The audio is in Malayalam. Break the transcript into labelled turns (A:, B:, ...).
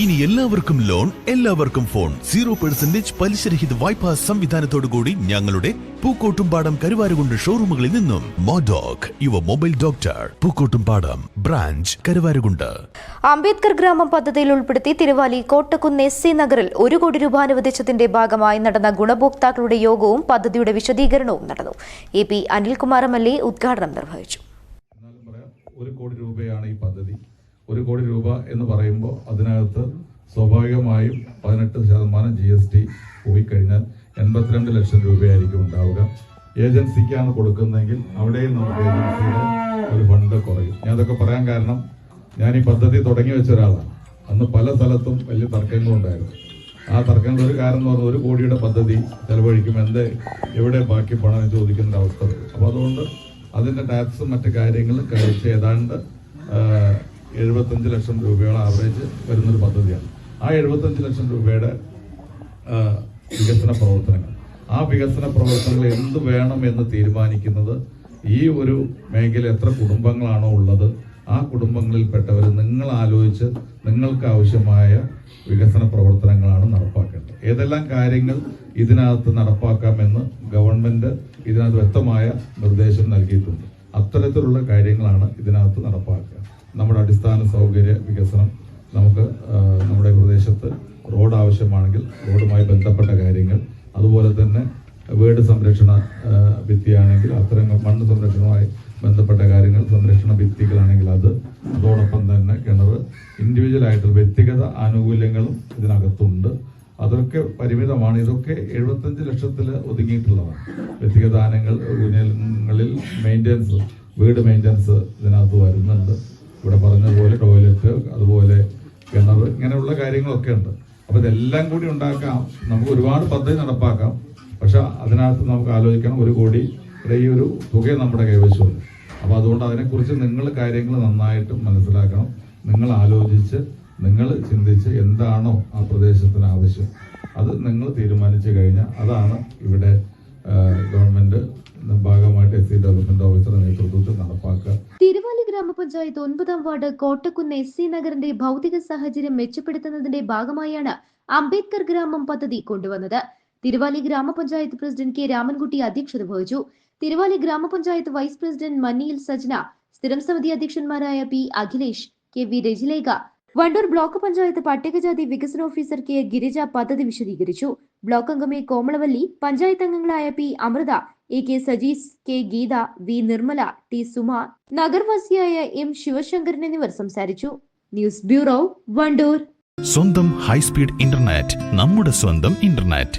A: ഇനി എല്ലാവർക്കും ലോൺ എല്ലാവർക്കും ഫോൺ. സീറോ പെർസെന്റേജ് പലിശരഹിത വായ്പാ സംവിധാനത്തോടുകൂടി ഞങ്ങളുടെ പൂക്കോട്ടുംപാടം കരുവാരുകൊണ്ട് ഷോറൂമുകളിൽ നിന്നും. മോഡോക് Yuva mobile doctor Pookkottumpadam branch Karuvarakundu.
B: Ambedkar ഗ്രാമം പദ്ധതിയിൽ ഉൾപ്പെടുത്തി തിരുവാലി കോട്ടക്കുന്ന് എസ് സി നഗറിൽ ഒരു കോടി രൂപ അനുവദിച്ചതിന്റെ ഭാഗമായി നടന്ന ഗുണഭോക്താക്കളുടെ യോഗവും പദ്ധതിയുടെ വിശദീകരണവും നടന്നു. A P Anilkumar M L A ഉദ്ഘാടനം നിർവഹിച്ചു.
C: ഒരു കോടി രൂപയാണ് ഈ പദ്ധതി. ഒരു കോടി രൂപ എന്ന് പറയുമ്പോൾ അതിനകത്ത് സ്വാഭാവികമായും പതിനെട്ട് ശതമാനം ജി എസ് ടി പോയി കഴിഞ്ഞാൽ എൺപത്തിരണ്ട് ലക്ഷം രൂപയായിരിക്കും ഉണ്ടാവുക. ഏജൻസിക്കാണ് കൊടുക്കുന്നതെങ്കിൽ അവിടെയും നമുക്ക് ഏജൻസിയുടെ ഒരു ഫണ്ട് കുറയും. ഞാൻ അതൊക്കെ പറയാൻ കാരണം ഞാൻ ഈ പദ്ധതി തുടങ്ങി വെച്ച ഒരാളാണ്. അന്ന് പല സ്ഥലത്തും വലിയ തർക്കങ്ങളുണ്ടായിരുന്നു ആ തർക്കങ്ങളുടെ ഒരു കാരണം എന്ന് പറഞ്ഞാൽ ഒരു കോടിയുടെ പദ്ധതി ചെലവഴിക്കും. എന്ത് എവിടെ ബാക്കി പണം ചോദിക്കുന്ന അവസ്ഥ. അപ്പോൾ അതുകൊണ്ട് അതിന്റെ ടാക്സും മറ്റു കാര്യങ്ങളും കഴിച്ച് ഏതാണ്ട് എഴുപത്തഞ്ച് ലക്ഷം രൂപയോളം ആവറേജ് വരുന്നൊരു പദ്ധതിയാണ്. ആ എഴുപത്തഞ്ച് ലക്ഷം രൂപയുടെ വികസന പ്രവർത്തനങ്ങൾ. ആ വികസന പ്രവർത്തനങ്ങൾ എന്ത് വേണം എന്ന് തീരുമാനിക്കുന്നത് ഈ ഒരു മേഖല എത്ര കുടുംബങ്ങളാണോ ഉള്ളത് ആ കുടുംബങ്ങളിൽപ്പെട്ടവർ നിങ്ങൾ ആലോചിച്ച് നിങ്ങൾക്ക് ആവശ്യമായ വികസന പ്രവർത്തനങ്ങളാണ് നടപ്പാക്കേണ്ടത്. ഏതെല്ലാം കാര്യങ്ങൾ ഇതിനകത്ത് നടപ്പാക്കാമെന്ന് ഗവൺമെന്റ് ഇതിനകത്ത് വ്യക്തമായ നിർദ്ദേശം നൽകിയിട്ടുണ്ട്. അത്തരത്തിലുള്ള കാര്യങ്ങളാണ് ഇതിനകത്ത് നടപ്പാക്കുക. നമ്മുടെ അടിസ്ഥാന സൗകര്യ വികസനം നമുക്ക് നമ്മുടെ പ്രദേശത്ത് റോഡ് ആവശ്യമാണെങ്കിൽ റോഡുമായി ബന്ധപ്പെട്ട കാര്യങ്ങൾ അതുപോലെ തന്നെ വീട് സംരക്ഷണ ഭിത്തിയാണെങ്കിൽ അത്തരം മണ്ണ് സംരക്ഷണവുമായി ബന്ധപ്പെട്ട കാര്യങ്ങൾ സംരക്ഷണ ഭിത്തികളാണെങ്കിൽ അത് അതോടൊപ്പം തന്നെ കിണർ ഇൻഡിവിജ്വൽ ആയിട്ടുള്ള വ്യക്തിഗത ആനുകൂല്യങ്ങളും ഇതിനകത്തുണ്ട്. അതൊക്കെ പരിമിതമാണ്. ഇതൊക്കെ എഴുപത്തഞ്ച് ലക്ഷത്തിൽ ഒതുങ്ങിയിട്ടുള്ളതാണ്. വ്യക്തിഗത ദാനങ്ങൾ ഊഞ്ഞലങ്ങളിൽ മെയിന്റെനൻസ് വീട് മെയിന്റെനൻസ് ഇതിനകത്ത് വരുന്നുണ്ട്. ഇവിടെ പറഞ്ഞതുപോലെ ടോയ്ലറ്റ് അതുപോലെ കിണർ ഇങ്ങനെയുള്ള കാര്യങ്ങളൊക്കെ ഉണ്ട്. അപ്പോൾ ഇതെല്ലാം കൂടി ഉണ്ടാക്കാം. നമുക്ക് ഒരുപാട് പദ്ധതി നടപ്പാക്കാം. പക്ഷേ അതിനകത്ത് നമുക്ക് ആലോചിക്കണം ഒരു കോടി ഈ ഒരു തുക നമ്മുടെ കൈവശമുണ്ട്. അപ്പോൾ അതുകൊണ്ട് അതിനെക്കുറിച്ച് നിങ്ങൾ കാര്യങ്ങൾ നന്നായിട്ട് മനസ്സിലാക്കണം. നിങ്ങൾ ആലോചിച്ച് നിങ്ങൾ ചിന്തിച്ച് എന്താണോ ആ പ്രദേശത്തിന് ആവശ്യം അത് നിങ്ങൾ തീരുമാനിച്ചു കഴിഞ്ഞാൽ അതാണ് ഇവിടെ ഗവൺമെന്റ് ഭാഗമായിട്ട് എസ് സി ഡെവലപ്മെന്റ് ഓഫീസറുടെ നേതൃത്വത്തിൽ നടപ്പാക്കുക.
B: തിരുവാലി ഗ്രാമപഞ്ചായത്ത് ഒൻപതാം വാർഡ് കോട്ടക്കുന്ന് എസ് സി നഗറിന്റെ ഭൗതിക സാഹചര്യം മെച്ചപ്പെടുത്തുന്നതിന്റെ ഭാഗമായാണ് അംബേദ്കർ ഗ്രാമം പദ്ധതി കൊണ്ടുവന്നത്. തിരുവാലി ഗ്രാമപഞ്ചായത്ത് പ്രസിഡന്റ് കെ രാമൻകുട്ടി അധ്യക്ഷത വഹിച്ചു. തിരുവാലി ഗ്രാമപഞ്ചായത്ത് വൈസ് പ്രസിഡന്റ് മന്നിയിൽ സജ്ന സ്ഥിരം സമിതി അധ്യക്ഷന്മാരായ P Akhilesh K V Rajilekha Wandoor block panchayat പട്ടികജാതി വികസന ഓഫീസർ കെ ഗിരിജ പദ്ധതി വിശദീകരിച്ചു. ബ്ലോക്ക് അംഗം കോമളവല്ലി പഞ്ചായത്ത് അംഗങ്ങളായ P Amritha A K Sajees K Geetha V Nirmala T Suma നഗർവാസിയായ M Sivasankaran എന്നിവർ സംസാരിച്ചു. News bureau Wandoor.
A: സ്വന്തം ഹൈസ്പീഡ് ഇന്റർനെറ്റ് നമ്മുടെ സ്വന്തം ഇന്റർനെറ്റ്.